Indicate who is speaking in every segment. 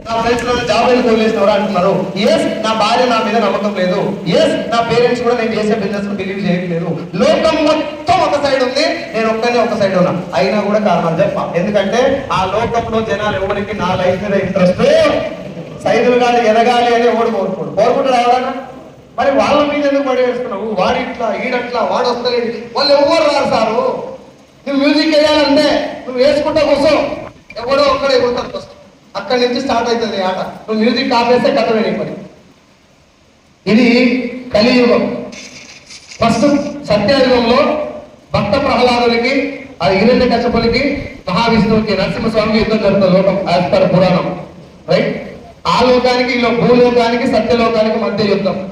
Speaker 1: నా ఫ్రెండ్స్లో జాబ్ ఎందుకు వదిలేసినవరా అంటున్నారు. ఎస్ నా భార్య నా మీద నమ్మకం లేదు. ఎస్ నా పేరెంట్స్ కూడా నేను చేసే బిజినెస్ బిలీవ్ చేయట్లేదు. లోకం మొత్తం ఒక సైడ్ ఉంది నేను ఒక్కనే ఒక సైడ్ ఉన్నా. అయినా కూడా కారణం చెప్ప. ఎందుకంటే ఆ లోకంలో జనాలు ఎవరికి నా లైఫ్ మీద ఇంట్రెస్ట్ సైదులు కాదు ఎదగాలి అని ఎవడు కోరుకోడు కోరుకుంటాడు ఎవరన్నా మరి వాళ్ళ మీద ఎందుకు పడి వేసుకున్నావు వాడు ఇట్లా ఈడట్లా వాడు వస్తలేదు వాళ్ళు ఎవరు రారు సారు. నువ్వు మ్యూజిక్ వేయాలంటే నువ్వు వేసుకుంటా కోసం ఎవడో ఒక్కడే ఎగురుతారు ఫస్ట్ అక్కడి నుంచి స్టార్ట్ అవుతుంది ఆట. నువ్వు మ్యూజిక్ ఆపేస్తే కథ వేరే పని. ఇది కలియుగం. ఫస్ట్ సత్యయుగంలో భక్త ప్రహ్లాదులకి ఆ హిరణ్య కశ్యపులకి మహావిష్ణువుకి నరసింహస్వామికి యుద్ధం జరుగుతుంది లోకం యాజ్ పర్ పురాణం. రైట్ ఆ లోకానికి ఇలా భూలోకానికి సత్యలోకానికి మధ్య యుద్ధం.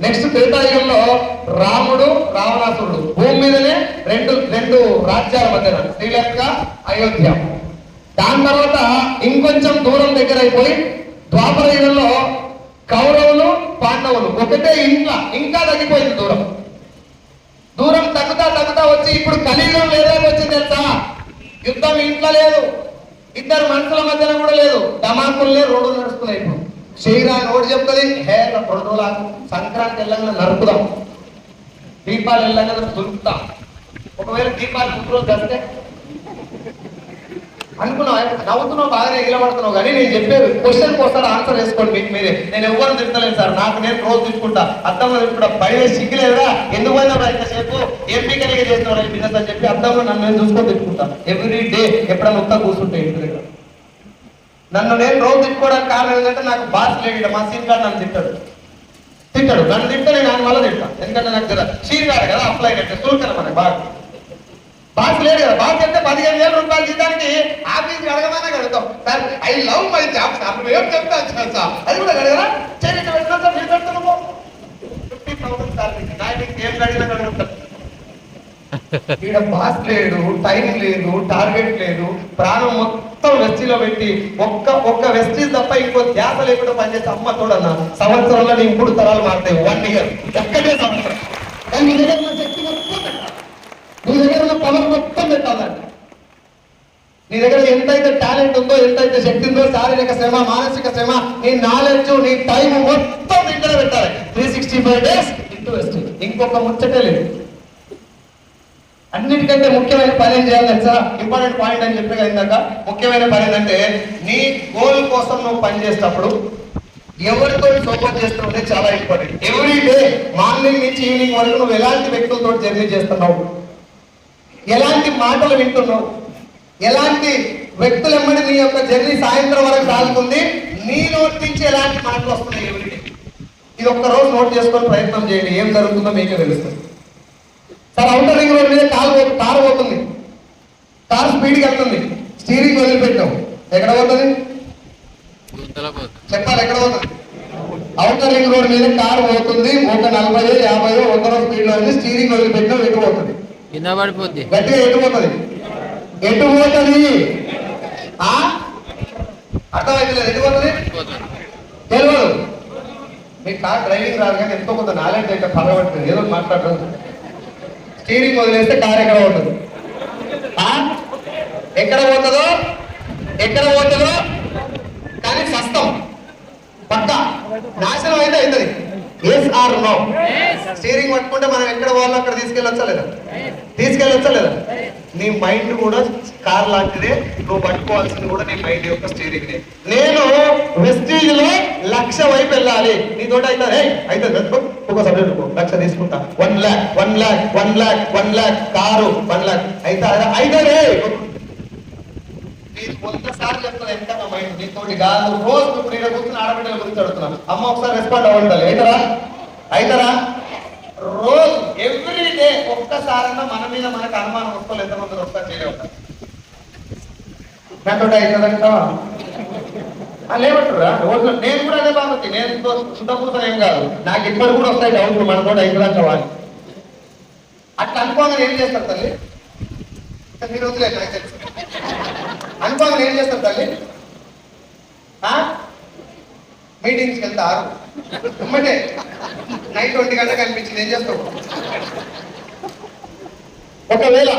Speaker 1: నెక్స్ట్ త్రేతాయుగంలో రాముడు రావణాసురుడు. భూమి మీదనే రెండు రెండు రాజ్యాల మధ్యన. శ్రీలంక అయోధ్య. దాని తర్వాత ఇంకొంచెం దూరం దగ్గర అయిపోయి ద్వాపర యుగంలో కౌరవులు పాండవులు ఒకటే ఇంట్లో ఇంకా తగ్గిపోయింది దూరం. దూరం తగ్గుతా తగ్గుతా వచ్చి ఇప్పుడు కలియుగం లేదాకి వచ్చింది తెలుసా? యుద్ధం ఇంట్లో లేదు. ఇద్దరు మనుషుల మధ్యన కూడా లేదు. డమాకుల్లే రోడ్డు నడుస్తున్నాయి ఇప్పుడు. శ్రీరా రోడ్డు చెప్తుంది హే నా సంక్రాంతి వెళ్ళగానే నరుకుదాం. దీపాలు వెళ్ళగానే దొరుకుతాం ఒకవేళ దీపాలు ముందు రోజు అనుకున్నావు నవ్వుతున్నావు బాగానే ఎగిలబడుతున్నావు కానీ నేను చెప్పేది క్వశ్చన్ కోసం ఆన్సర్ వేసుకోండి మీకు మీరే. నేను ఎవరు తిట్టలేను సార్ నాకు నేను రోజు తీసుకుంటా అర్థంలో ఇప్పుడు భయం సిగ్గులేదురా ఎందుకు పోయినా ఇంతసేపు? ఎంపీ కలిగి చేస్తున్నారు ఈ బిజినెస్ అని చెప్పి అర్థంలో నన్ను నేను చూసుకొని తిట్టుకుంటా. ఎవ్రీ డే ఎప్పుడన్నా ఒక్క కూర్చుంటే ఇంటి దగ్గర. నన్ను నేను రోజు తిట్టుకోవడానికి కారణం ఏంటంటే నాకు బాస్ లేడు మా సీన్ కార్డు నన్ను తిట్టాడు. తిట్టాడు. నన్ను తింటే నేను ఆయన వల్ల తింటాను ఎందుకంటే నాకు జర సీన్ కార్డు కదా అప్లై కట్టే సుల్కన అనే బాగా. బాస్ లేడు కదా బాస్ అంటే పదిహేను వేల రూపాయలు జీతానికి ఆఫీస్ అడగమనే కడతాం sir I love my job sir నువ్వు ఏం చెప్తాను సార్ సార్ అది కూడా అడగరా ఇక్కడ పెట్టినా సార్ మీరు పెడుతున్నాము ఫిఫ్టీ థౌసండ్ సార్ మీకు నాకు ఏం అడిగినా అడుగుతాను ఈడ బాస్ లేడు టైం లేదు టార్గెట్ లేదు ప్రాణం మొత్తం వెస్టీలో పెట్టి ఒక్క ఒక్క వెస్టీ తప్ప ఇంకో ధ్యాస లేకుండా పనిచేసే అమ్మ చూడన్న సంవత్సరంలో నీ మూడు తరాలు మారుతాయి వన్ ఇయర్ ఒక్కటే సంవత్సరం కానీ శక్తి మొత్తం నీ దగ్గర ఉన్న పవర్ మొత్తం పెట్టాలండి నీ దగ్గర ఎంతైతే టాలెంట్ ఉందో ఎంతైతే శక్తి ఉందో శారీరక శ్రమ మానసిక శ్రమ నీ నాలెడ్జ్ నీ టైం మొత్తం దగ్గర పెట్టాలి. Three sixty five days into ఇంకొక ముచ్చటే లేదు. అన్నిటికంటే ముఖ్యమైన పని ఏం చేయాలి తెలుసా? ఇంపార్టెంట్ పాయింట్ అని చెప్పే ఇందాక. ముఖ్యమైన పని ఏంటంటే నీ గోల్ కోసం నువ్వు పని చేసేటప్పుడు ఎవరితో సపోర్ట్ చేస్తున్నావు చాలా ఇంపార్టెంట్ ఎవ్రీ డే మార్నింగ్ నుంచి ఈవినింగ్ వరకు నువ్వు ఎలాంటి వ్యక్తులతో జర్నీ చేస్తున్నావు? ఎలాంటి మాటలు వింటున్నావు? ఎలాంటి వ్యక్తులు ఎమ్మడి నీ యొక్క జర్నీ సాయంత్రం వరకు సాగుతుంది నీ నోటి నుంచి ఎలాంటి మాటలు వస్తున్నాయి ఎవ్రీడే ఇది ఒక్క రోజు నోట్ చేసుకొని ప్రయత్నం చేయండి. ఏం జరుగుతుందో మీకే తెలుస్తుంది. సార్ అవుటర్ రింగ్ రోడ్ మీద కాలు పో- కారు పోతుంది. కారు స్పీడ్కి వెళ్తుంది. స్టీరింగ్ వదిలిపెట్టాం ఎక్కడ పోతుంది? చెప్పాలి ఎక్కడ పోతుంది? అవుటర్ రింగ్ రోడ్ మీద కారు పోతుంది. ఒక నలభై యాభై వందల స్పీడ్లో ఉంది. స్టీరింగ్ వదిలిపెట్టినా ఎటు పోతుంది.
Speaker 2: కింద పడిపోద్ది
Speaker 1: గట్టిగా ఎటు పోతుంది? ఎటు పోతుంది అర్థమైతలేదు. ఎటు పోతుంది? తెలియదు మీ కార్ డ్రైవింగ్ రాదు కానీ ఎంతో కొంత నాలెడ్జ్ అయితే పర్వాలేదు ఏదో మాట్లాడటం స్టీరింగ్ వదిలేస్తే కార్ ఎక్కడ పోతుంది? ఎక్కడ పోతుందో? ఎక్కడ పోతుందో? కానీ సస్తం. పక్క. నాశనం అయితే అవుతుంది. ఎస్ ఆర్ నో స్టీరింగ్ పట్టుకుంటే మనం ఎక్కడ పోవాలో అక్కడ తీసుకెళ్ళొచ్చా లేదా? తీసుకెళ్ళొచ్చా లేదా? నీ మైండ్ కూడా కార్ లాంటిదే. నువ్వు పట్టుకోవాల్సింది కూడా నీ మైండ్ యొక్క స్టీరింగ్ నేను వెస్టీజ్లో లక్ష వైపు వెళ్ళాలి. అయితే "ఏయ్, అయితే వెతుకో, ఒక సబ్జెక్ట్ లక్ష తీసుకుంటా. One lakh one lakh one lakh one lakh car one lakh అయితే అయితే రే నీకు చెప్తాను ఎంత నా మైండ్ నీతోటి కాదు. రోజు ఇప్పుడు నేను కూర్చుని ఆడబిడ్డల గురించి అడుగుతున్నాను. అమ్మ ఒకసారి రెస్పాండ్ అవ్వండి అయితరా? అయితరా? రోజు ఎవ్రీ డే ఒక్కసారన్నా మన మీద మనకు అనుమానం వస్తుంది ఎంతమంది వస్తారు చేయలేవు నాతో అవుతుందంటావా లేవంటారా రోజు నేను కూడా అదే బాగుంది నేను శుద్ధపూర్తం ఏం కాదు. నాకు ఇబ్బంది కూడా వస్తాయి డౌట్లు మన కూడా అవుతుందంటావా వాళ్ళు అట్లా అనుకోగానే ఏం చేస్తారు తల్లి? మీరు వదిలేదు నాకు తెలుసు. అనుకోగానే ఏం చేస్తారు తల్లి? మీటింగ్స్కి వెళ్తారు ఉమ్మటే నైట్ ఒంటి గంటకు అనిపించింది ఏం చేస్తావు? ఒకవేళ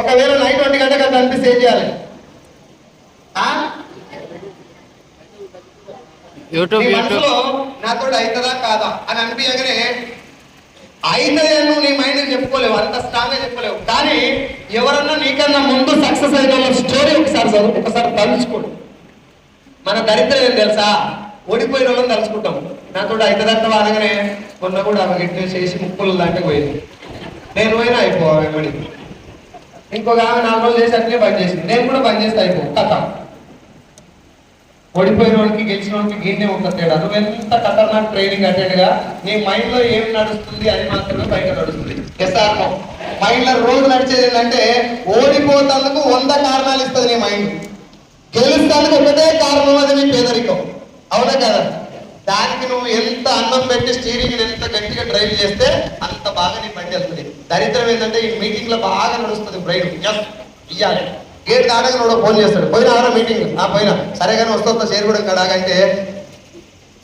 Speaker 1: ఒకవేళ నైట్ ఒంటి గంటకు అట్లా అనిపిస్తే ఏం చేయాలి?
Speaker 2: యూట్యూబ్.
Speaker 1: మనసులో నాతో అవుతుందా కాదా అని అనిపించగానే అయితే నువ్వు నీ మైండ్ చెప్పుకోలేవు అంత స్ట్రాంగ్గా చెప్పలేవు కానీ ఎవరన్నా నీకన్నా ముందు సక్సెస్ అయిన వాళ్ళ స్టోరీ ఒకసారి చదువు ఒకసారి తలుచుకోడు. మన దరిద్రం ఏం తెలుసా? ఓడిపోయిన వాళ్ళని తలుచుకుంటాం. నాతో అవుతుందంట అనగానే మొన్న కూడా ఆమె గిట్ల చేసి ముక్కులు దాకా పోయింది. నేను పోయినా అయిపో ఇంకొక ఆమె నాలుగు రోజులు చేసి అట్లే బంద్ చేసింది. నేను కూడా బంద్ చేస్తే అయిపో కథ. ఓడిపోయిన వాడికి గెలిచిన వాడికి గీనే ఉంటుంది తేడా. నువ్వు ఎంత ఖతర్నాక్ ట్రైనింగ్ అటెండ్గా నీ మైండ్లో ఏం నడుస్తుంది అది మాత్రమే బయట నడుస్తుంది. ఎస్ఆర్ మైండ్లో రోజు నడిచేది ఏంటంటే ఓడిపోతందుకు వంద కారణాలు ఇస్తుంది నీ మైండ్ గెలుస్తానికి ఒకటే కారణం అది నీ పేదరికం. అవునా కదా? దానికి నువ్వు ఎంత అన్నం పెట్టి స్టీరింగ్ ఎంత గట్టిగా డ్రైవ్ చేస్తే అంత బాగా నీ బండి వెళ్తుంది. దరిద్రం ఏంటంటే ఈ మీటింగ్లో బాగా నడుస్తుంది బ్రెయిన్ ఎస్ ఇయ్యాలి. గేట్ దాటగా నువ్వు ఫోన్ చేస్తాడు. పోయిన ఆరా మీటింగ్. ఆ పోయిన. సరే కానీ వస్తూ వస్తా చేరుకోవడం కూడా కడాగంటే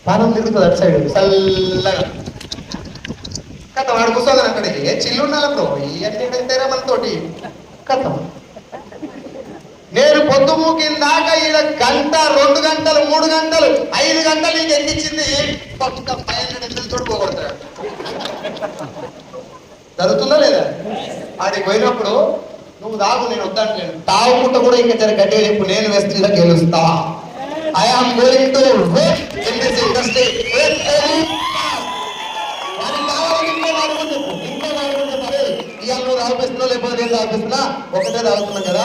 Speaker 1: పానం తిరుగుతుంది అటు సైడ్. చల్లగా. కథ వాడు కూర్చోగానే అక్కడికి. ఏ చిల్లు ఉండాలి బ్రో ఇవన్నీ వెళ్తారా మనతోటి. కథ. నేను పొద్దు మూకిన దాకా ఈడ గంట రెండు గంటలు మూడు గంటలు ఐదు గంటలు నీకు ఎంత ఇచ్చింది? ఒక్క ఫైవ్ హండ్రెడ్ జరుగుతుందా లేదా? ఆడికి పోయినప్పుడు నువ్వు రాదు నేను వద్దంటలేను తాగుకుంట కూడా ఇంకా చాలా గట్టి చెప్పు నేను వెస్ట్ గెలుస్తా. ఐ ఆమ్ గోయింగ్ టు కదా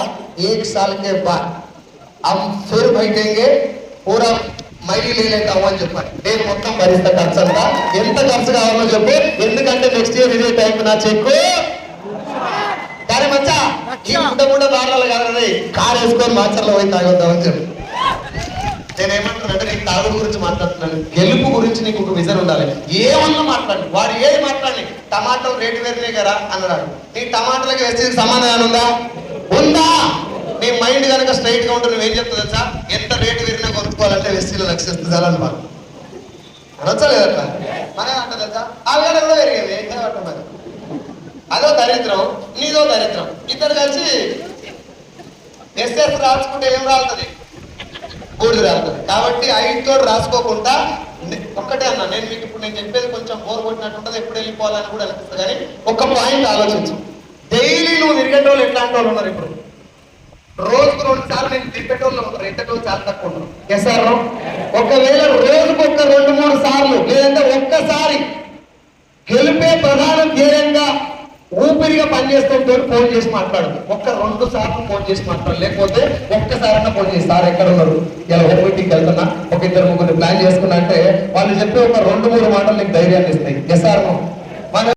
Speaker 1: నేను మొత్తం భరిస్తా ఎంత ఖర్చు కావాలో చెప్పు. ఎందుకంటే నెక్స్ట్ ఇయర్ ఇదే టైం నా చెక్కు. ఈ గుడ్డ గుడ్డ కారు కాదు వేసుకొని మాచర్లో పోయి తాగొద్దామని చెప్పు. నేనేమంటున్నానంటే నీకు తాగుడు గురించి మాట్లాడుతున్నాను. గెలుపు గురించి నీకు ఒక విజన్ ఉండాలి. ఏమన్నా మాట్లాడి. వాడు ఏది మాట్లాడి టమాటాలు రేటు వేరినాయి కదా అన్నాడు. నీ టమాటాలకి వేస్తే సమాధానం ఉందా? ఉందా? నీ మైండ్ కనుక స్ట్రైట్గా ఉంటే నువ్వేం చెప్తుంది తెలుసా? ఎంత రేటు వేరినా కొనుక్కోవాలంటే వెస్టీలో లక్షిస్తుంది అని అనమాట అనొచ్చా లేదట్లా మన అంట తెలుసా? కూడా పెరిగింది. ఏం అదో దరిద్రం. నీదో దరిద్రం. ఇద్దరు కలిసి ఎస్ఎస్ రాసుకుంటే ఏం రాలుతుంది? బూడిద రాలుతుంది. కాబట్టి ఐదుతో రాసుకోకుండా ఒక్కటే అన్నా నేను మీకు ఇప్పుడు నేను చెప్పేది కొంచెం బోర్ కొట్టినట్టు ఉంటుంది ఎప్పుడు వెళ్ళిపోవాలని కూడా అనిపిస్తుంది. కానీ ఒక పాయింట్ ఆలోచించు. డైలీ నువ్వు తిరిగేటోళ్ళు ఎట్లాంటి వాళ్ళు ఉన్నారు ఇప్పుడు? రోజుకు రెండు సార్లు నేను తిరిగేటోళ్ళు ఉన్నారు. ఎట్టేటోళ్ళు చాలా తక్కువ ఉన్నారు. ఎస్ సార్ ఒకవేళ రోజుకు ఒక రెండు మూడు సార్లు లేదంటే ఒక్కసారి గెలిపే ప్రధాన ఊపిరిగా పనిచేస్తుంటే ఫోన్ చేసి మాట్లాడదు. ఒక్క రెండు సార్లు ఫోన్ చేసి మాట్లాడు. లేకపోతే ఒక్కసారైనా ఫోన్ చేసి సార్ ఎక్కడ ఉన్నారు? ఇలా ఒక మీటింగ్కి వెళ్తున్నా. ఒక ఇద్దరు ముగ్గురు ప్లాన్ చేసుకున్నా అంటే వాళ్ళు చెప్పే ఒక రెండు మూడు మాటలు నీకు ధైర్యాన్ని ఇస్తాయి. ఎస్ఆర్ఓ